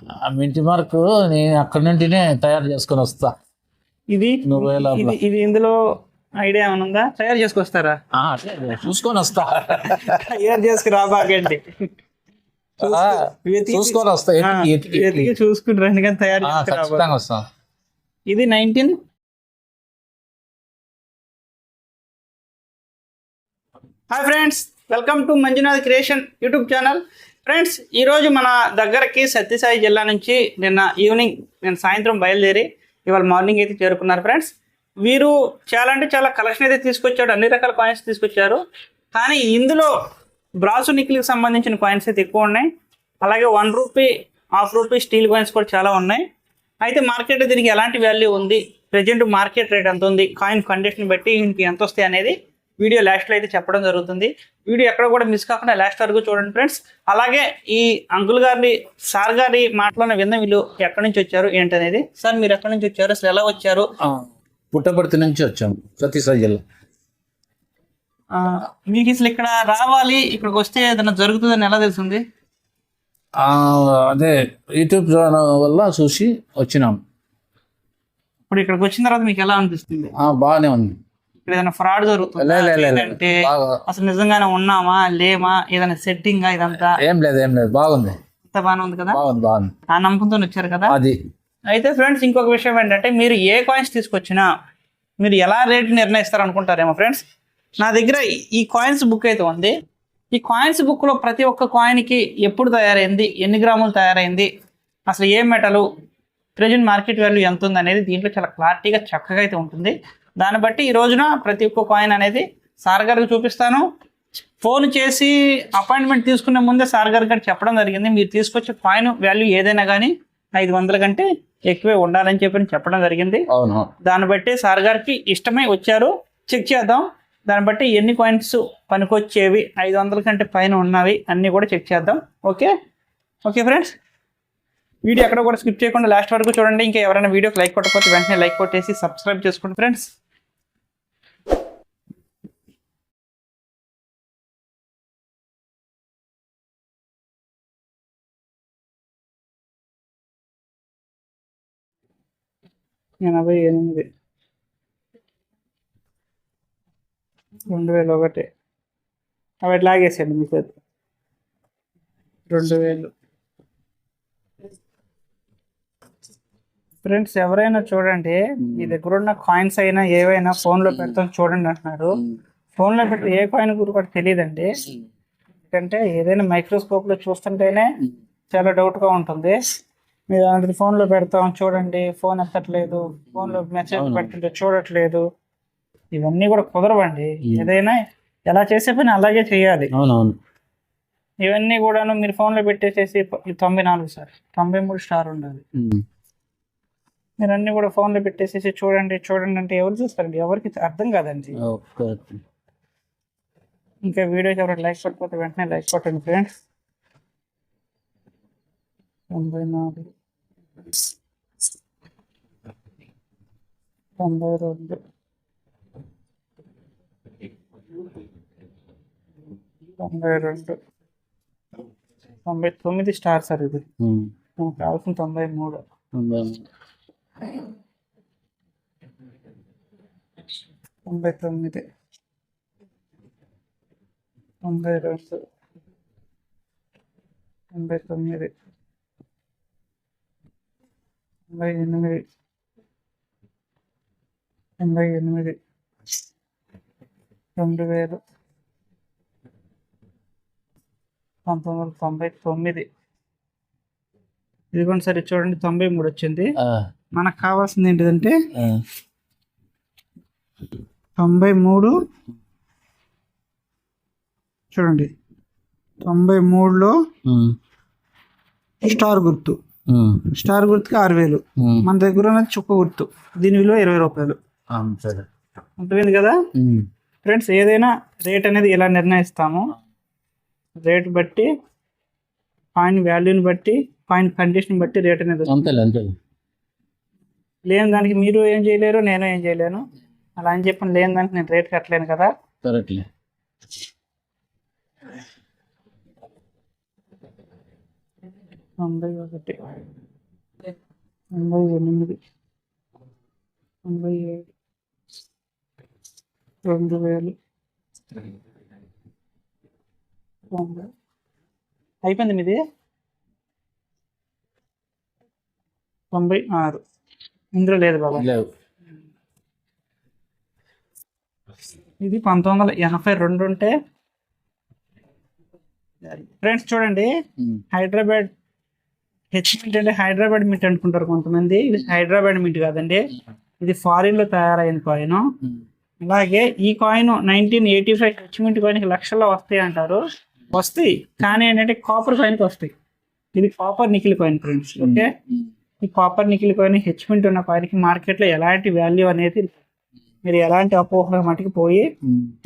ఆ మింటి మార్క్ నేను అక్కడి నుండినే తయారు చేసుకొని వస్తా. ఇది నువ్వే. ఇది ఇది ఇందులో ఐడియా ఏమైనా ఉందా? తయారు చేసుకొస్తారా? చూసుకొని వస్తా. తయారు చేసుకురా బాగండి ఆ, చూసుకొని వస్తా ఎతికి, చూసుకుని రండి కానీ తయారు. ఖచ్చితంగా వస్తా. ఇది nineteen? Hi friends welcome to Manjunath creation YouTube channel friends ఈరోజు మన దగ్గరకి సత్యసాయి జిల్లా నుంచి నిన్న ఈవినింగ్ నేను సాయంత్రం బయలుదేరి ఇవాళ మార్నింగ్ అయితే చేరుకున్నారు ఫ్రెండ్స్. వీరు చాలా అంటే చాలా కలెక్షన్ అయితే తీసుకొచ్చాడు అన్ని రకాల కాయిన్స్ తీసుకొచ్చారు. కానీ ఇందులో బ్రాసు నిక్లికి సంబంధించిన కాయిన్స్ అయితే ఎక్కువ ఉన్నాయి. అలాగే one rupee half rupee steel coins కూడా చాలా ఉన్నాయి. అయితే మార్కెట్ దీనికి ఎలాంటి వాల్యూ ఉంది? ప్రజెంట్ మార్కెట్ రేట్ ఎంత ఉంది? కాయిన్ కండిషన్ బట్టి ఇంటికి ఎంత వస్తాయి అనేది వీడియో లాస్ట్లో అయితే చెప్పడం జరుగుతుంది. వీడియో ఎక్కడ కూడా మిస్ కాకుండా లాస్ట్ వరకు చూడండి ఫ్రెండ్స్ అలాగే ఈ అంకుల్ గారిని సార్ గారి మాటలోనే విన్న వీళ్ళు ఎక్కడి నుంచి వచ్చారు ఏంటనేది? సార్ మీరు ఎక్కడి నుంచి వచ్చారు? అసలు ఎలా వచ్చారు? పుట్టపర్తి నుంచి వచ్చాం. సతీసాయి జిల్లా మీకు అసలు ఇక్కడ రావాలి ఇక్కడికి వస్తే ఏదైనా జరుగుతుందని ఎలా తెలిసింది? అదే యూట్యూబ్ వల్ల చూసి వచ్చినాం. ఇప్పుడు ఇక్కడికి వచ్చిన తర్వాత మీకు ఎలా అనిపిస్తుంది? బాగానే ఉంది. ఇక్కడ ఏదైనా ఫ్రాడ్ జరుగుతుంది? లే, లే, లే, లే. అంటే అసలు నిజంగానే ఉన్నామా? లేమా? ఏదైనా సెట్టింగ్ ఇదంతా? ఏం లేదు ఏం లేదు. బాగుంది. అంత బాగానే ఉంది కదా? బాగుంది బాగుంది. ఆ నమ్మకంతో వచ్చారు కదా? అది. అయితే ఫ్రెండ్స్ ఇంకొక విషయం ఏంటంటే మీరు ఏ కాయిన్స్ తీసుకొచ్చినా మీరు ఎలా రేట్ నిర్ణయిస్తారు అనుకుంటారేమో ఫ్రెండ్స్ నా దగ్గర ఈ- ఈ కాయిన్స్ బుక్ అయితే ఉంది. ఈ కాయిన్స్ బుక్లో ప్రతి ఒక్క కాయిన్కి ఎప్పుడు తయారైంది? ఎన్ని గ్రాములు తయారైంది? అసలు ఏ మెటలు ప్రజెంట్ మార్కెట్ వాల్యూ ఎంత ఉంది అనేది దీంట్లో చాలా క్లారిటీగా చక్కగా అయితే ఉంటుంది. దాన్ని బట్టి ఈ రోజున ప్రతి ఒక్క కాయిన్ అనేది సార్ గారికి చూపిస్తాను. ఫోన్ చేసి అపాయింట్మెంట్ తీసుకునే ముందే సార్ గారికి కూడా చెప్పడం జరిగింది. మీరు తీసుకొచ్చే కాయిన్ వాల్యూ ఏదైనా కానీ ఐదు వందల కంటే ఎక్కువే ఉండాలని చెప్పి చెప్పడం జరిగింది. అవును. దాన్ని బట్టి సార్ గారికి ఇష్టమై వచ్చారు. చెక్ చేద్దాం. దాన్ని బట్టి ఎన్ని కాయిన్స్ పనికొచ్చేవి ఐదు వందల కంటే పైన ఉన్నవి అన్నీ కూడా చెక్ చేద్దాం. ఓకే ఓకే ఫ్రెండ్స్ వీడియో ఎక్కడ కూడా స్కిప్ చేయకుండా లాస్ట్ వరకు చూడండి. ఇంకా ఎవరైనా వీడియోకి లైక్ కొట్టకపోతే వెంటనే లైక్ కొట్టేసి సబ్స్క్రైబ్ చేసుకోండి ఫ్రెండ్స్ ఎనభై ఎనిమిది. రెండు వేలు ఒకటి అవి లాగేసాడు మీకు అది. రెండు వేలు. ఫ్రెండ్స్ ఎవరైనా చూడండి మీ దగ్గర ఉన్న కాయిన్స్ అయినా ఏవైనా ఫోన్లో పెడతాం చూడండి అంటున్నారు. ఫోన్లో పెడితే ఏ కాయిన్ గురి కూడా తెలియదండి. ఎందుకంటే ఏదైనా మైక్రోస్కోప్లో చూస్తుంటేనే చాలా డౌట్గా ఉంటుంది. మీరు అలాంటిది ఫోన్లో పెడతాం చూడండి ఫోన్ ఎత్తట్లేదు ఫోన్లో మెసేజ్ పెడుతుంటే చూడట్లేదు. ఇవన్నీ కూడా కుదరవండి. ఏదైనా ఎలా చేసే పని అలాగే చేయాలి. అవునవును. ఇవన్నీ కూడాను మీరు ఫోన్లో పెట్టేసేసి తొంభై నాలుగు సార్ తొంభై మూడు స్టార్ ఉండాలి. మీరు అన్ని కూడా ఫోన్లో పెట్టేసేసి చూడండి చూడండి అంటే ఎవరు చూస్తారండి ఎవరికి అర్థం కాదండి. ఇంకా వీడియోకి ఎవరైనా లైక్ కొట్టకపోతే వెంటనే లైక్ కొట్టండి ఫ్రెండ్స్. తొంభై నాలుగు. తొంభై రెండు. తొంభై రెండు. తొంభై తొమ్మిది స్టార్ సార్ ఇది. నాకు కావాల్సిన తొంభై మూడు. తొంభై తొమ్మిది. తొంభై రెండు. తొంభై తొమ్మిది. తొంభై ఎనిమిది. తొంభై ఎనిమిది. రెండు వేలు. పంతొమ్మిది వందల తొంభై తొమ్మిది. ఇదిగోండి సరే చూడండి తొంభై మూడు వచ్చింది. మనకు కావాల్సింది ఏంటిదంటే. తొంభై మూడు. చూడండి తొంభై మూడులో. స్టార్ గుర్తు. స్టార్ గుర్తుకి ఆరు వేలు. మన దగ్గర ఉన్నది చుక్క గుర్తు. దీని విలువ ఇరవై రూపాయలు. అర్థమైంది కదా. ఫ్రెండ్స్ ఏదైనా రేట్ అనేది ఇలా నిర్ణయిస్తాము రేట్ బట్టి కాయిన్ వాల్యూని బట్టి కాయిన్ కండిషన్ బట్టి రేట్ అనేది లేని దానికి మీరు ఏం చేయలేరు నేను ఏం చేయలేను. అలా అని చెప్పి లేని దానికి నేను రేట్ కట్టలేను కదా? తొంభై ఒకటి. తొంభై ఎనిమిది. తొంభై ఏడు. రెండు వేలు. తొంభై. అయిపోయింది మీది? తొంభై ఆరు. ఇందులో లేదు బాబా. ఇది పంతొమ్మిది వందల ఎనభై రెండు ఉంటే ఫ్రెండ్స్ చూడండి హైదరాబాద్ హెచ్ మింట్ అంటే హైదరాబాద్ మింట్ అనుకుంటారు కొంతమంది. ఇది హైదరాబాద్ మింట్ కాదండి. ఇది ఫారిన్లో తయారైన కాయిన్ అలాగే ఈ coin nineteen eighty five H mint coin లక్షల్లో వస్తాయి అంటారు. వస్తాయి. కానీ ఏంటంటే కాపర్ కాయిన్కి వస్తాయి. ఇది copper nickel coin friends okay ఈ copper nickel coin H mint ఉన్న కాయిన్కి మార్కెట్లో ఎలాంటి వాల్యూ అనేది మీరు ఎలాంటి అపోహల మటుకు పోయి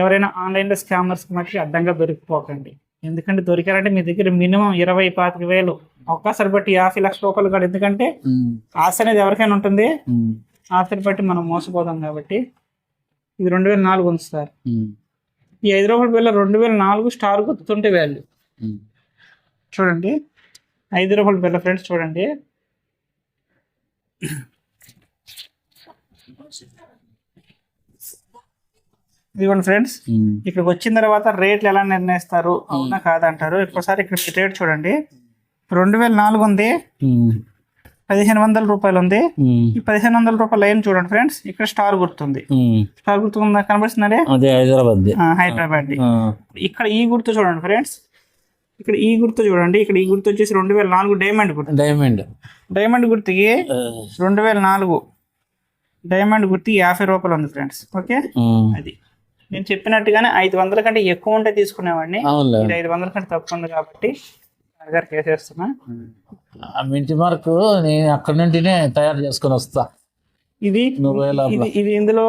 ఎవరైనా ఆన్లైన్లో స్కామర్స్ మటుకు అడ్డంగా దొరికిపోకండి. ఎందుకంటే దొరికారంటే మీ దగ్గర మినిమం ఇరవై పాతిక వేలు ఒక్కసారి బట్టి యాభై లక్షల రూపాయలు కాదు. ఎందుకంటే ఆశ అనేది ఎవరికైనా ఉంటుంది. ఆశని బట్టి మనం మోసపోదాం కాబట్టి ఇది రెండు వేల నాలుగు ఉంది సార్. ఈ ఐదు రూపాయల బిల్ల రెండు వేల నాలుగు స్టార్ గుర్తుంటే వాల్యూ చూడండి. ఐదు రూపాయల బిల్ల ఫ్రెండ్స్ చూడండి. ఇదిగోండి ఫ్రెండ్స్ ఇక్కడికి వచ్చిన తర్వాత రేట్లు ఎలా నిర్ణయిస్తారు? అవునా కాదంటారు ఒకసారి ఇక్కడ రేట్ చూడండి. రెండు వేల నాలుగు ఉంది. పదిహేను వందల రూపాయలు ఉంది ఈ పదిహేను వందల రూపాయలు లైన్ చూడండి ఫ్రెండ్స్ ఇక్కడ స్టార్ గుర్తుంది. స్టార్ గుర్తు ఉందా కనిపిస్తుందండి అదే హైదరాబాద్ హైదరాబాద్. ఇక్కడ ఈ గుర్తు చూడండి ఫ్రెండ్స్. ఇక్కడ ఈ గుర్తు చూడండి. ఇక్కడ ఈ గుర్తు వచ్చేసి రెండు వేల నాలుగు డైమండ్ గుర్తు. డైమండ్. డైమండ్ గుర్తుకి రెండు వేల నాలుగు. డైమండ్ గుర్తు యాభై రూపాయలు ఉంది ఫ్రెండ్స్. ఓకే? అది. నేను చెప్పినట్టుగానే ఐదు వందల కంటే ఎక్కువ ఉంటే తీసుకునేవాడిని. ఐదు వందల కంటే తక్కువ ఉంది కాబట్టి ఆ మింటి మార్కు నేను అక్కడి నుండినే తయారు చేసుకొని వస్తా. ఇది నువ్వే లోపల. ఇది ఇది ఇందులో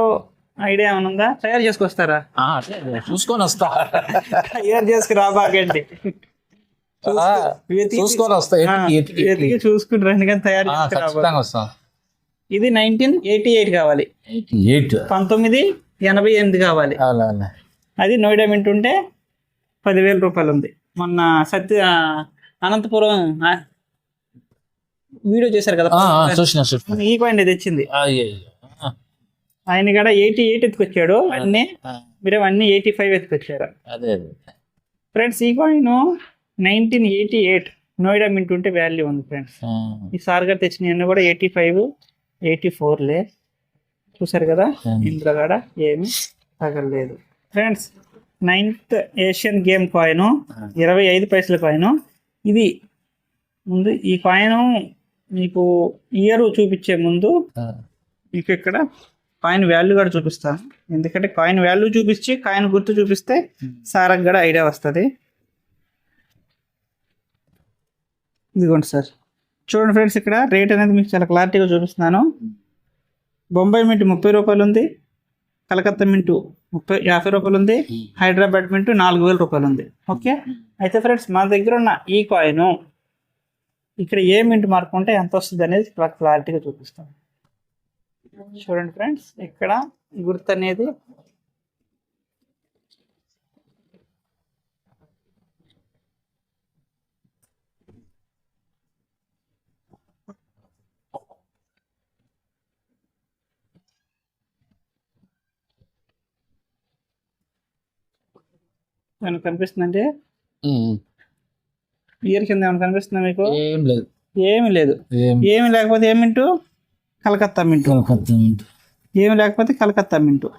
ఐడియా ఏమైనా ఉందా? తయారు చేసుకొస్తారా? ఆ, అదే, చూసుకొని వస్తా. తయారు చేసుకురాబాకండి ఆ, చూసుకొని వస్తా. ఎతికి, ఎతికి, ఎతికి. ఎతికి చూసుకుంటారు ఎందుకని తయారు ఆ, ఖచ్చితంగా వస్తా. ఇది నైన్టీన్ ఎయిటీ ఎయిట్ కావాలి. ఎయిట్. పంతొమ్మిది ఎనభై ఎనిమిది కావాలి. అవునా అది నోయిడా మింట్ ఉంటే పదివేల రూపాయలు ఉంది మొన్న సత్య అనంతపురం వీడియో చేశారు కదా? చూసిన ఈ కాయిన్ తెచ్చింది. ఆయన కూడా ఎయిటీ ఎయిట్ ఎత్తుకొచ్చాడు. అన్ని మీరు అన్ని ఎయిటీ ఫైవ్ ఎత్తుకొచ్చారు. అదే ఫ్రెండ్స్ ఈ coin nineteen eighty eight Noida mint ఉంటే వాల్యూ ఉంది ఫ్రెండ్స్ ఈ సార్ గారు తెచ్చినవన్నీ కూడా ఎయిటీ ఫైవ్ ఎయిటీ ఫోర్లే చూసారు కదా. ఇందులో కూడా ఏమి తగలేదు. Friends ninth Asian game coin ఇరవై ఐదు పైసల కాయిన్ ఇది ముందు ఈ కాయిన్ మీకు ఇయర్ చూపించే ముందు మీకు ఇక్కడ కాయిన్ వాల్యూ కూడా చూపిస్తాను ఎందుకంటే కాయిన్ వాల్యూ చూపించి కాయిన్ గుర్తు చూపిస్తే సార్కి కూడా ఐడియా వస్తుంది. ఇదిగోండి సార్. చూడండి ఫ్రెండ్స్ ఇక్కడ రేట్ అనేది మీకు చాలా క్లారిటీగా చూపిస్తున్నాను. బొంబాయి మింట్ ముప్పై రూపాయలు ఉంది. కలకత్తా మింటు ముప్పై యాభై రూపాయలు ఉంది. హైదరాబాద్ మింటు నాలుగు వేల రూపాయలు ఉంది. ఓకే? అయితే ఫ్రెండ్స్ మా దగ్గర ఉన్న ఈ కాయిన్ ఇక్కడ ఏ మింట్ మార్క్ ఉంటే ఎంత వస్తుంది అనేది ఇక్కడ క్లారిటీగా చూపిస్తాం. చూడండి ఫ్రెండ్స్ ఇక్కడ గుర్తు అనేది ఏమైనా కనిపిస్తుందంటే ఇయర్ కింద ఏమైనా కనిపిస్తుందా మీకు? ఏం లేదు. ఏమీ లేదు. ఏమి లేకపోతే ఏ mint? Calcutta mint. Calcutta mint. ఏమి లేకపోతే కలకత్తా మింటు.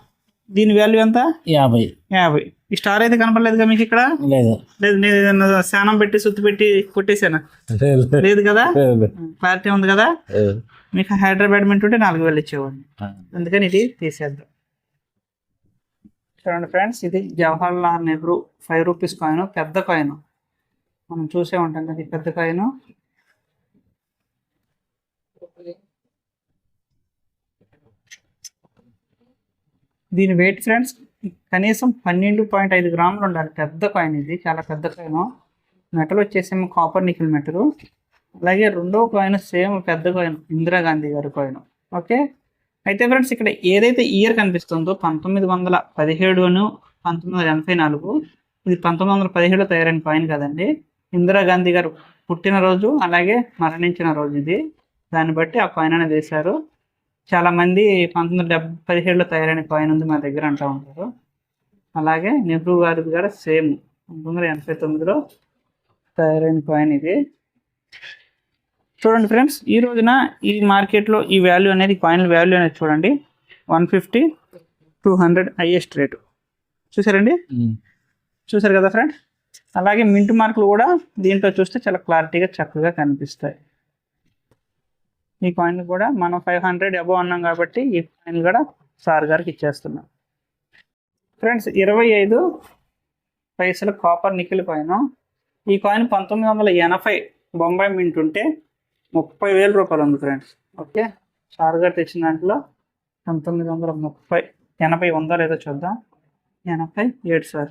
దీని వాల్యూ ఎంత? యాభై. యాభై. ఈ స్టార్ అయితే కనపడలేదుగా మీకు ఇక్కడ? లేదు. లేదు నేను ఏదైనా శానం పెట్టి సుత్తి పెట్టి కొట్టేసాను? లేదు, కదా. క్లారిటీ ఉంది కదా. మీకు హైదరాబాద్ మింట్ ఉంటే నాలుగు వేలు ఇచ్చేవాడిని. అందుకని ఇది తీసేద్దాం. చూడండి ఫ్రెండ్స్ ఇది Jawahar Lal Nehru five rupees coin పెద్ద కాయిన్. మనం చూసే ఉంటాం కదా ఈ పెద్ద కాయిన్. దీని వెయిట్ ఫ్రెండ్స్ కనీసం పన్నెండు పాయింట్ ఐదు గ్రాములు ఉండాలి. పెద్ద కాయిన్ ఇది చాలా పెద్ద కాయిన్. మెటల్ వచ్చేసేమో కాపర్ నికిల్ మెటల్ అలాగే రెండవ కాయిన్ సేమ్ పెద్ద కాయిన్ ఇందిరాగాంధీ గారి కాయిన్. ఓకే? అయితే ఫ్రెండ్స్ ఇక్కడ ఏదైతే ఇయర్ కనిపిస్తుందో పంతొమ్మిది వందల పదిహేడును పంతొమ్మిది వందల ఎనభై నాలుగు ఇది పంతొమ్మిది వందల పదిహేడులో తయారైన కాయిన్ కదండి. ఇందిరాగాంధీ గారు పుట్టినరోజు అలాగే మరణించిన రోజు ఇది. దాన్ని బట్టి ఆ కాయిన్ అనేది వేశారు. చాలా మంది పంతొమ్మిది వందల డెబ్బై పదిహేడులో తయారైన కాయిన్ ఉంది మా దగ్గర అంటూ ఉంటారు. అలాగే నెహ్రూ గారి కూడా సేమ్ పంతొమ్మిది వందల ఎనభై తొమ్మిదిలో తయారైన కాయిన్ ఇది. చూడండి ఫ్రెండ్స్ ఈ రోజున ఈ మార్కెట్లో ఈ వాల్యూ అనేది కాయిన్ వాల్యూ అనేది చూడండి. One fifty two hundred highest rate చూసారండి. చూసారు కదా ఫ్రెండ్ అలాగే మింట్ మార్కులు కూడా దీంట్లో చూస్తే చాలా క్లారిటీగా చక్కగా కనిపిస్తాయి. ఈ కాయిన్ కూడా మనం ఫైవ్ హండ్రెడ్ అబవ్ అన్నాం కాబట్టి ఈ కాయిన్ కూడా సార్ గారికి ఇచ్చేస్తున్నాం. ఫ్రెండ్స్ ఇరవై ఐదు పైసలు కాపర్ నికిల్ కాయిన్ ఈ కాయిన్ పంతొమ్మిది వందల ఎనభై బొంబాయి మింట్ ఉంటే ముప్పై వేల రూపాయలు ఉంది ఫ్రెండ్స్. ఓకే. సార్ గారు తెచ్చిన దాంట్లో పంతొమ్మిది వందల ముప్పై ఎనభై ఉందా లేదో చూద్దాం. ఎనభై ఏడు సార్.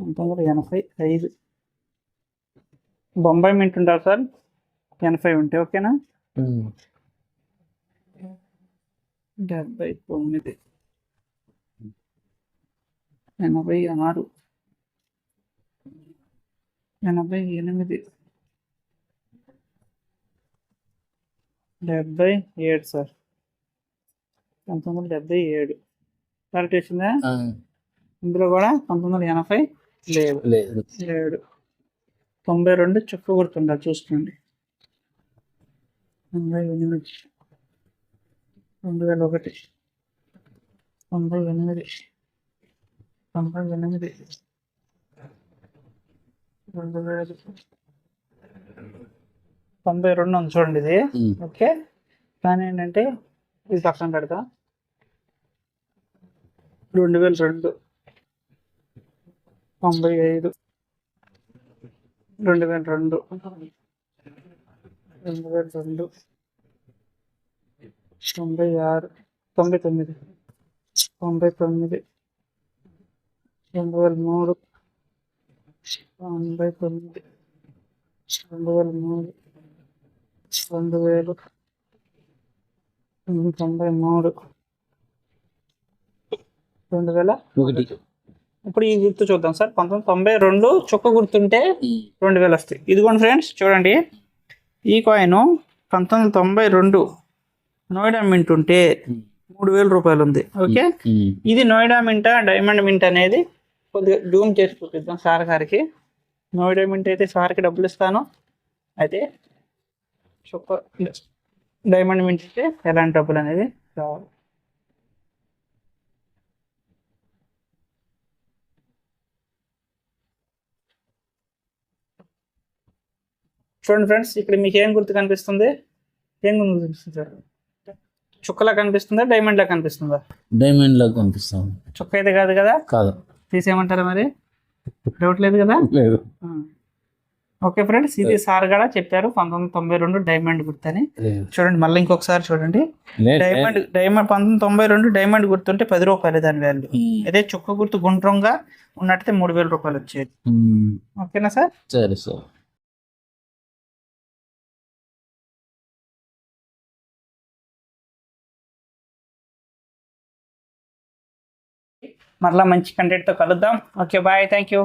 పంతొమ్మిది వందల ఎనభై ఐదు. బొంబాయి మింట్ ఉంటారు సార్? ఎనభై ఉంటే ఓకేనా. డెబ్బై తొమ్మిది. ఎనభై ఆరు. ఎనభై ఎనిమిది. డెబ్బై ఏడు సార్. పంతొమ్మిది వందల డెబ్బై ఏడు. కరెక్ట్ వచ్చిందా? ఇందులో కూడా పంతొమ్మిది వందల ఎనభై లేదు. లేదు. ఏడు తొంభై రెండు చుక్క గుర్తుండాలి చూసుకోండి. తొంభై ఎనిమిది. రెండు వేల ఒకటి. తొంభై ఎనిమిది. తొంభై ఎనిమిది. రెండు వేలు తొంభై రెండు ఉంది చూడండి ఇది. ఓకే. కానీ ఏంటంటే ఇది పక్కన పెడతా. రెండు వేల రెండు. తొంభై ఐదు. రెండు వేల రెండు. రెండు వేల రెండు. తొంభై ఆరు. తొంభై తొమ్మిది. తొంభై తొమ్మిది. రెండు వేల మూడు. తొంభై తొమ్మిది. రెండు వేల మూడు. రెండు వేలు తొంభై మూడు. రెండు వేల? ఒకటి. ఇప్పుడు ఈ గుర్తు చూద్దాం సార్. పంతొమ్మిది తొంభై రెండు చుక్క గుర్తుంటే. రెండు వేలు వస్తాయి. ఇదిగోండి ఫ్రెండ్స్ చూడండి. ఈ కాయిన్ పంతొమ్మిది తొంభై రెండు నోయిడా మింట్ ఉంటే. మూడు వేల రూపాయలు ఉంది. ఓకే. ఇది నోయిడా మింట డైమండ్ మింట్ అనేది కొద్దిగా జూమ్ చేసి చూపిద్దాం సార్ గారికి. నోయిడా మింట్ అయితే సార్కి డబ్బులు ఇస్తాను. అయితే చుక్క డైమండ్ అయితే ఎలాంటి డబ్బులు అనేది రావాలి చూడండి ఫ్రెండ్స్ ఇక్కడ మీకు ఏం గుర్తు కనిపిస్తుంది? ఏం గుర్తు కనిపిస్తుంది? చుక్కలా కనిపిస్తుందా? డైమండ్ లా కనిపిస్తుందా? డైమండ్ లాగా కనిపిస్తాం. చుక్క అయితే కాదు కదా? కాదు. తీసేయమంటారా మరి? డౌట్ లేదు కదా? లేదు. ఓకే ఫ్రెండ్స్ ఇది సార్ కూడా చెప్పారు పంతొమ్మిది వందల తొంభై రెండు డైమండ్ గుర్తని. చూడండి మళ్ళీ ఇంకొకసారి చూడండి. డైమండ్ డైమండ్ పంతొమ్మిది తొంభై రెండు డైమండ్ గుర్తుంటే పది రూపాయలు దాని వాల్యూ ఉమ్. అదే చుక్క గుర్తు గుండ్రంగా ఉన్నట్టయితే మూడు వేల రూపాయలు వచ్చేది. ఓకేనా సార్? సరే సార్. మరలా మంచి కంటెంట్తో కలుద్దాం. Okay bye thank you